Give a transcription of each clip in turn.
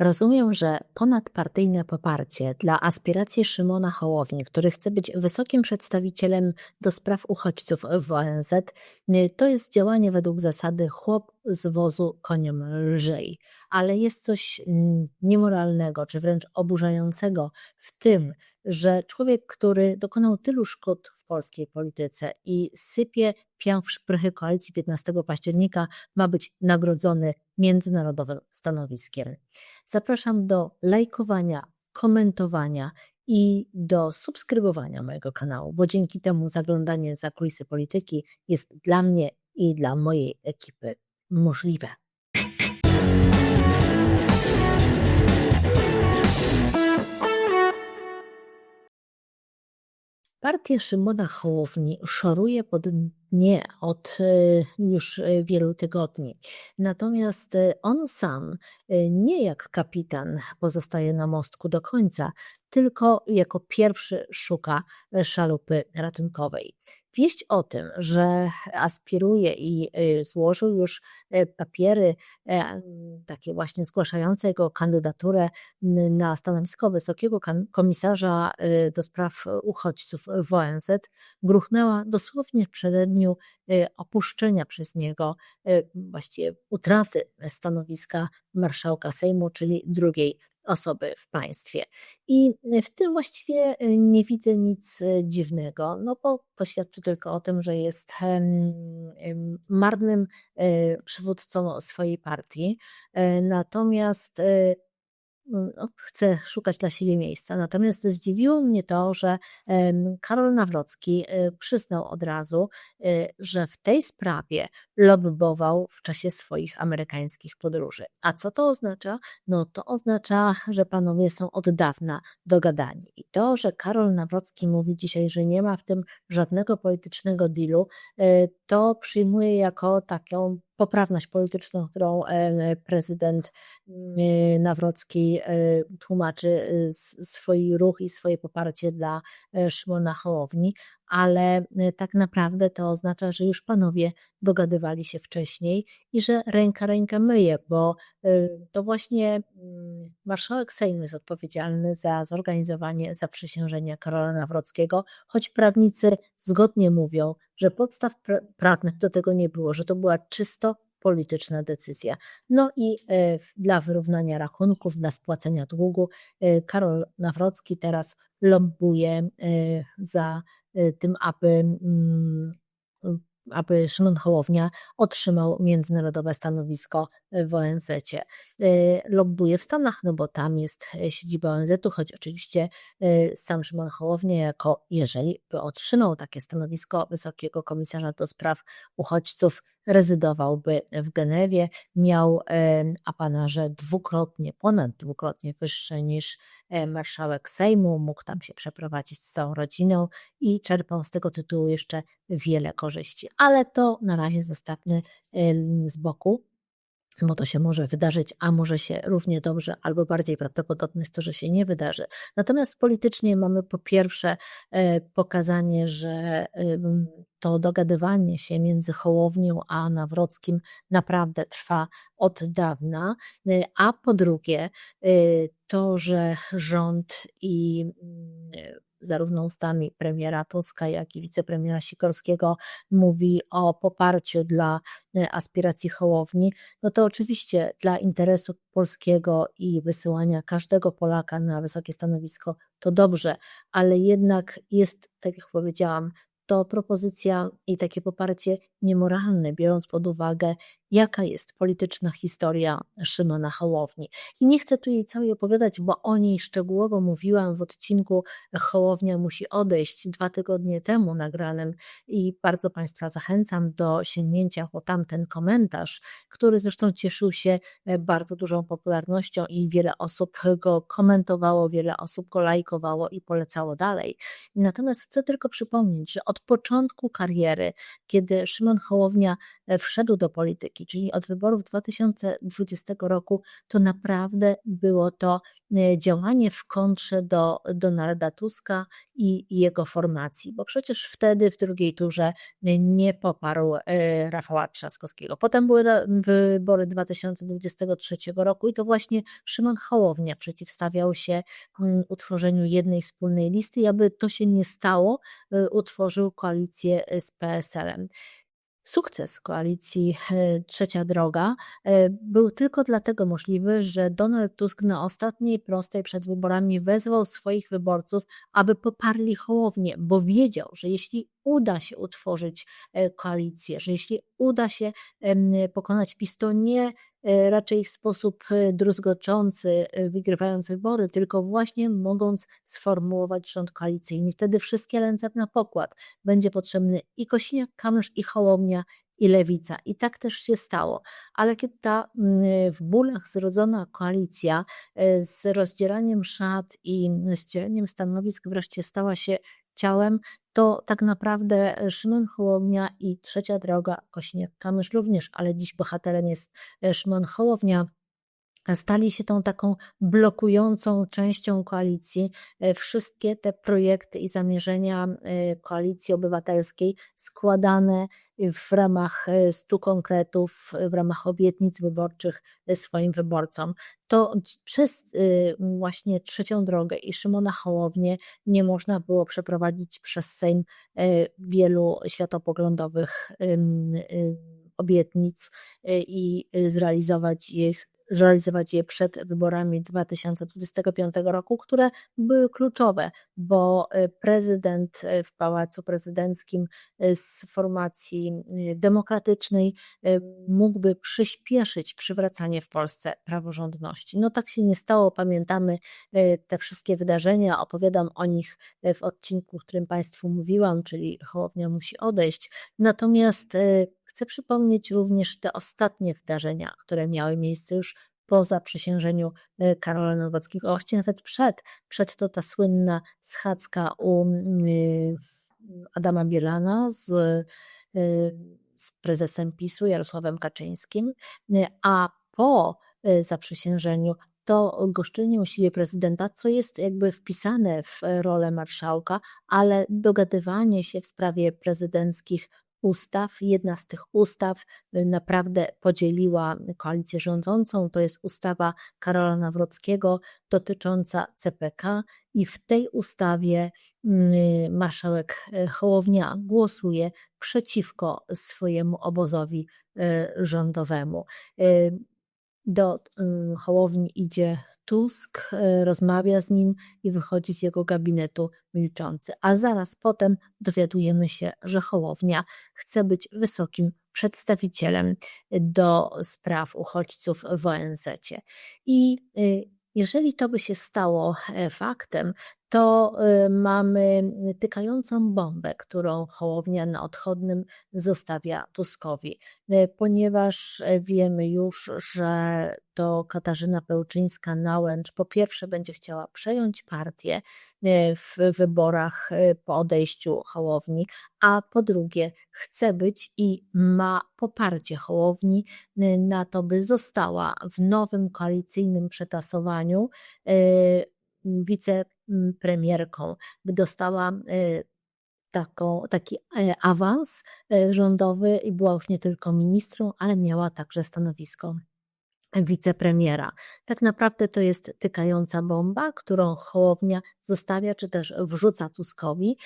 Rozumiem, że ponadpartyjne poparcie dla aspiracji Szymona Hołowni, który chce być wysokim przedstawicielem do spraw uchodźców w ONZ, y, to jest działanie według zasady chłop z wozu koniem lżej. Ale jest coś mm, niemoralnego, czy wręcz oburzającego w tym, że człowiek, który dokonał tylu szkód w polskiej polityce i sypie pian w szprychy koalicji 15 października, ma być nagrodzony międzynarodowym stanowiskiem. Zapraszam do lajkowania, komentowania i do subskrybowania mojego kanału, bo dzięki temu zaglądanie za kulisy polityki jest dla mnie i dla mojej ekipy możliwe. Partia Szymona Hołowni szoruje pod dnie od e, już e, wielu tygodni. Natomiast e, on sam nie jak kapitan pozostaje na mostku do końca, tylko jako pierwszy szuka szalupy ratunkowej. Wieść o tym, że aspiruje i y, złożył już y, papiery e, takie właśnie zgłaszające jego kandydaturę na stanowisko wysokiego komisarza y, do spraw uchodźców w ONZ, gruchnęła dosłownie w przededniu opuszczenia przez niego, właściwie utraty stanowiska marszałka Sejmu, czyli drugiej osoby w państwie. I w tym właściwie y, nie widzę nic y, dziwnego, no bo to świadczy tylko o tym, że jest marnym y, przywódcą swojej partii. Natomiast chcę szukać dla siebie miejsca. Natomiast zdziwiło mnie to, że Karol Nawrocki y, przyznał od razu, y, że w tej sprawie lobbował w czasie swoich amerykańskich podróży. A co to oznacza? No to oznacza, że panowie są od dawna dogadani. I to, że Karol Nawrocki mówi dzisiaj, że nie ma w tym żadnego politycznego dealu, y, to przyjmuję jako taką poprawność polityczną, którą prezydent Nawrocki e, tłumaczy e, swój ruch i swoje poparcie dla e, Szymona Hołowni, ale tak naprawdę to oznacza, że już panowie dogadywali się wcześniej i że ręka rękę myje, bo to właśnie mm, marszałek Sejmu jest odpowiedzialny za zorganizowanie zaprzysiężenia Karola Nawrockiego, choć prawnicy zgodnie mówią, że podstaw prawnych do tego nie było, że to była czysto polityczna decyzja. No i e, dla wyrównania rachunków, dla spłacenia długu, Karol Nawrocki teraz lobbuje za tym, aby mm, aby Szymon Hołownia otrzymał międzynarodowe stanowisko w ONZ. -cie. Lobbuje w Stanach, no bo tam jest siedziba ONZ-u, choć oczywiście sam Szymon Hołownia, jako jeżeli by otrzymał takie stanowisko wysokiego komisarza do spraw uchodźców, rezydowałby w Genewie, miał apanarze dwukrotnie, ponad dwukrotnie wyższe niż marszałek Sejmu, mógł tam się przeprowadzić z całą rodziną i czerpał z tego tytułu jeszcze wiele korzyści. Ale to na razie zostawmy z boku bo to się może wydarzyć, a może się równie dobrze, albo bardziej prawdopodobne jest to, że się nie wydarzy. Natomiast politycznie mamy po pierwsze e, pokazanie, że to dogadywanie się między Hołownią a Nawrockim naprawdę trwa od dawna, e, a po drugie e, to, że rząd i mm, zarówno ustami premiera Tuska, jak i wicepremiera Sikorskiego mówi o poparciu dla e, aspiracji Hołowni, no to oczywiście dla interesu polskiego i wysyłania każdego Polaka na wysokie stanowisko to dobrze, ale jednak jest, tak jak powiedziałam, to propozycja i takie poparcie niemoralne, biorąc pod uwagę, jaka jest polityczna historia Szymona Hołowni. I nie chcę tu jej całej opowiadać, bo o niej szczegółowo mówiłam w odcinku Hołownia musi odejść dwa tygodnie temu nagranym i bardzo Państwa zachęcam do sięgnięcia po tamten komentarz, który zresztą cieszył się e, bardzo dużą popularnością i wiele osób go komentowało, wiele osób go lajkowało i polecało dalej. Natomiast chcę tylko przypomnieć, że od początku kariery, kiedy Szymon Hołownia e, wszedł do polityki, Czyli od wyborów 2020 roku, to naprawdę było to e, działanie w kontrze do Donalda Tuska i jego formacji, bo przecież wtedy w drugiej turze nie poparł e, Rafała Trzaskowskiego. Potem były wybory 2023 roku i to właśnie Szymon Hołownia przeciwstawiał się utworzeniu jednej wspólnej listy i aby to się nie stało, e, utworzył koalicję z PSL-em. Sukces koalicji e, Trzecia Droga e, był tylko dlatego możliwy, że Donald Tusk na ostatniej prostej przed wyborami wezwał swoich wyborców, aby poparli Hołownię, bo wiedział, że jeśli uda się utworzyć e, koalicję, że jeśli uda się pokonać PiS, to nie raczej w sposób e, druzgoczący, e, wygrywając wybory, tylko właśnie mogąc sformułować rząd koalicyjny. Wtedy wszystkie ręce na pokład. Będzie potrzebny i Kosiniak-Kamysz, i Hołownia, i Lewica. I tak też się stało. Ale kiedy ta mm, w bólach zrodzona koalicja z rozdzieraniem szat i z dzieleniem stanowisk wreszcie stała się ciałem, to tak naprawdę Szymon Hołownia i Trzecia Droga, Kośniak-Kamysz również, ale dziś bohaterem jest e, Szymon Hołownia, stali się tą taką blokującą częścią koalicji. E, wszystkie te projekty i zamierzenia e, koalicji obywatelskiej składane w ramach stu konkretów, w ramach obietnic wyborczych swoim wyborcom. To przez właśnie trzecią drogę i Szymona Hołownię nie można było przeprowadzić przez Sejm wielu światopoglądowych obietnic i zrealizować ich zrealizować je przed wyborami 2025 roku, które były kluczowe, bo e, prezydent e, w Pałacu Prezydenckim e, z formacji demokratycznej mógłby przyspieszyć przywracanie w Polsce praworządności. No tak się nie stało, pamiętamy te wszystkie wydarzenia, opowiadam o nich w odcinku, w którym Państwu mówiłam, czyli Hołownia musi odejść. Natomiast Chcę przypomnieć również te ostatnie wydarzenia, które miały miejsce już po zaprzysiężeniu e, Karola Nowackiego, właściwie nawet przed, przed to ta słynna schadzka u y, Adama Bielana z, y, z prezesem PiSu Jarosławem Kaczyńskim, a po zaprzysiężeniu to goszczenie u siebie prezydenta, co jest jakby wpisane w rolę marszałka, ale dogadywanie się w sprawie prezydenckich ustaw. Jedna z tych ustaw y, naprawdę podzieliła koalicję rządzącą. To jest ustawa Karola Nawrockiego dotycząca CPK, i w tej ustawie mm, marszałek y, Hołownia głosuje przeciwko swojemu obozowi y, rządowemu. Do Hołowni idzie Tusk, rozmawia z nim i wychodzi z jego gabinetu milczący. A zaraz potem dowiadujemy się, że Hołownia chce być wysokim przedstawicielem do spraw uchodźców w ONZ. I y, jeżeli to by się stało e, faktem, to y, mamy tykającą bombę, którą Hołownia na odchodnym zostawia Tuskowi, e, ponieważ e, wiemy już, że to Katarzyna Pełczyńska-Nałęcz po pierwsze będzie chciała przejąć partię w wyborach po odejściu Hołowni, a po drugie chce być i ma poparcie Hołowni na to, by została w nowym koalicyjnym przetasowaniu wicepremierką, by dostała taką, taki e, awans e, rządowy i była już nie tylko ministrą, ale miała także stanowisko wicepremiera. Tak naprawdę to jest tykająca bomba, którą Hołownia zostawia czy też wrzuca Tuskowi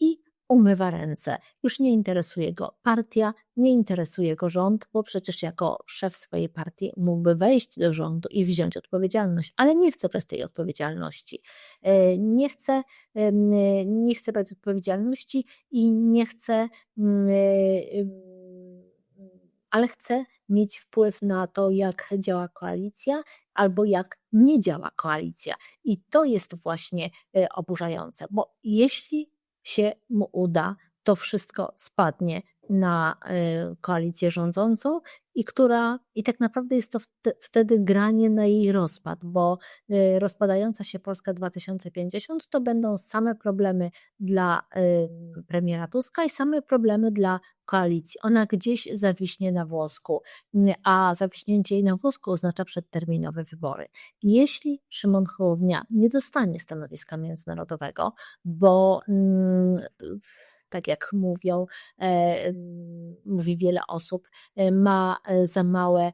i umywa ręce. Już nie interesuje go partia, nie interesuje go rząd, bo przecież jako szef swojej partii mógłby wejść do rządu i wziąć odpowiedzialność, ale nie chce brać tej odpowiedzialności. E, nie chce, nie chce brać odpowiedzialności i nie chce mm, e, ale chce mieć wpływ na to, jak działa koalicja albo jak nie działa koalicja. I to jest właśnie e, oburzające, bo jeśli się mu uda, to wszystko spadnie na, y, koalicję rządzącą i która i tak naprawdę jest to wte wtedy granie na jej rozpad, bo, y, rozpadająca się Polska 2050 to będą same problemy dla, y, premiera Tuska i same problemy dla koalicji. Ona gdzieś zawiśnie na włosku, a zawiśnięcie jej na włosku oznacza przedterminowe wybory. Jeśli Szymon Hołownia nie dostanie stanowiska międzynarodowego, bo, mm, tak jak mówią, e, mm, mówi wiele osób, e, ma, e, za małe,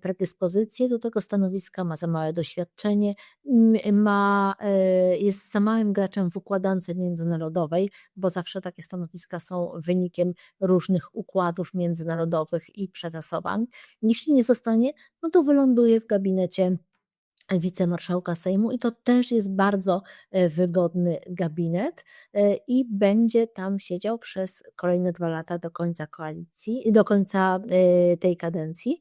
predyspozycje do tego stanowiska, ma za małe doświadczenie, ma, jest za małym graczem w układance międzynarodowej, bo zawsze takie stanowiska są wynikiem różnych układów międzynarodowych i przetasowań. Jeśli nie zostanie, no to wyląduje w gabinecie wicemarszałka Sejmu i to też jest bardzo, e, wygodny gabinet, e, i będzie tam siedział przez kolejne 2 lata do końca koalicji do końca, e, tej kadencji,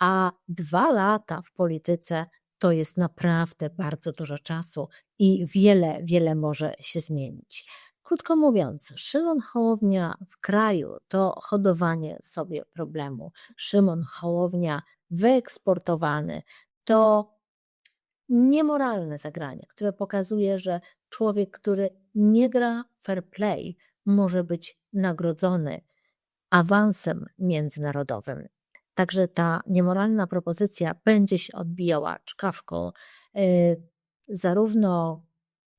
a 2 lata w polityce to jest naprawdę bardzo dużo czasu i wiele, wiele może się zmienić. Krótko mówiąc, Szymon Hołownia w kraju to hodowanie sobie problemu. Szymon Hołownia wyeksportowany to niemoralne zagranie, które pokazuje, że człowiek, który nie gra fair play, może być nagrodzony awansem międzynarodowym. Także ta niemoralna propozycja będzie się odbijała czkawką, y, zarówno,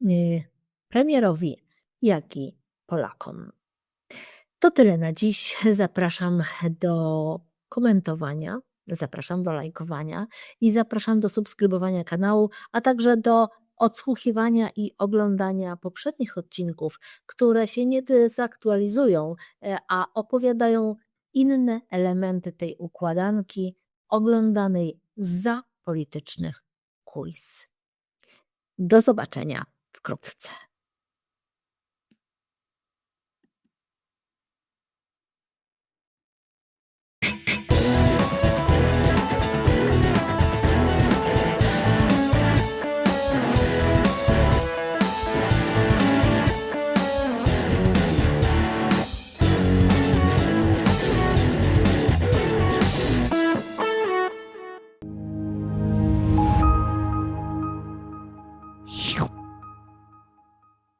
y, premierowi, jak i Polakom. To tyle na dziś. Zapraszam do komentowania, zapraszam do lajkowania i zapraszam do subskrybowania kanału, a także do odsłuchiwania i oglądania poprzednich odcinków, które się nie dezaktualizują, e, a opowiadają inne elementy tej układanki oglądanej zza politycznych kulis. Do zobaczenia wkrótce.